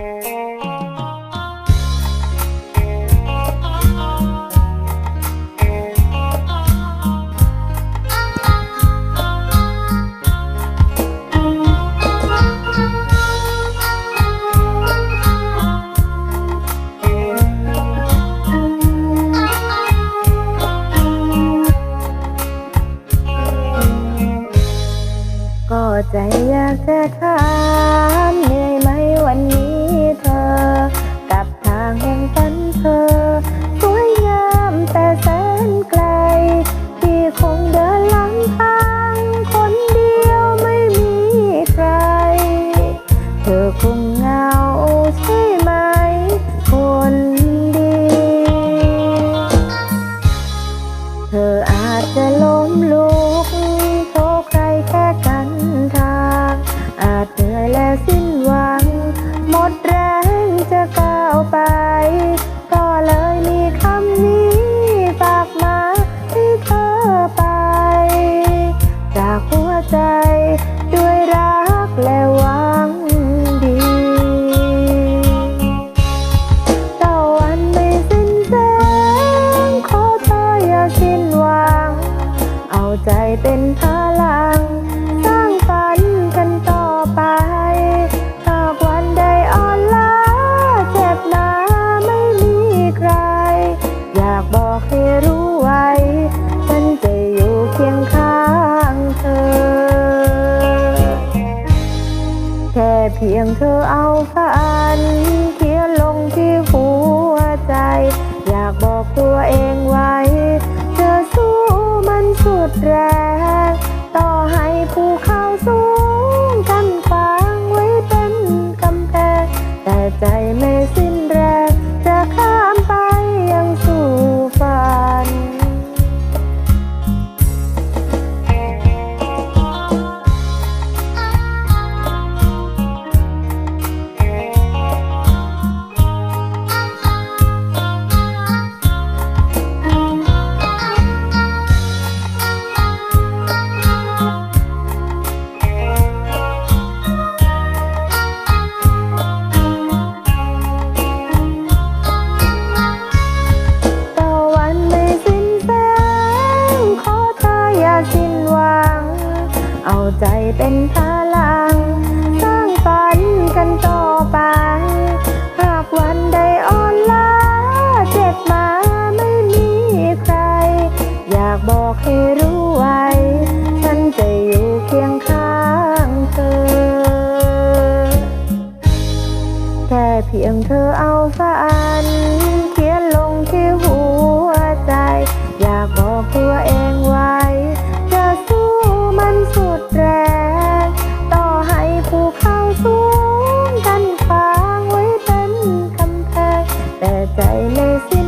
ก็ใจอยากจะถาม ใจเป็นพลัง สร้างฝันกันต่อไปหากวันใดอ่อนล้าเจ็บหนาไม่มีใคร อยากบอกให้รู้ไว้ ฉันจะอยู่เคียงข้างเธอ แค่เพียงเธอเอาฝันเขียนลงที่หัวใจ อยากบอกตัวเองไว้ เป็นพลัง แต่ใจไม่สี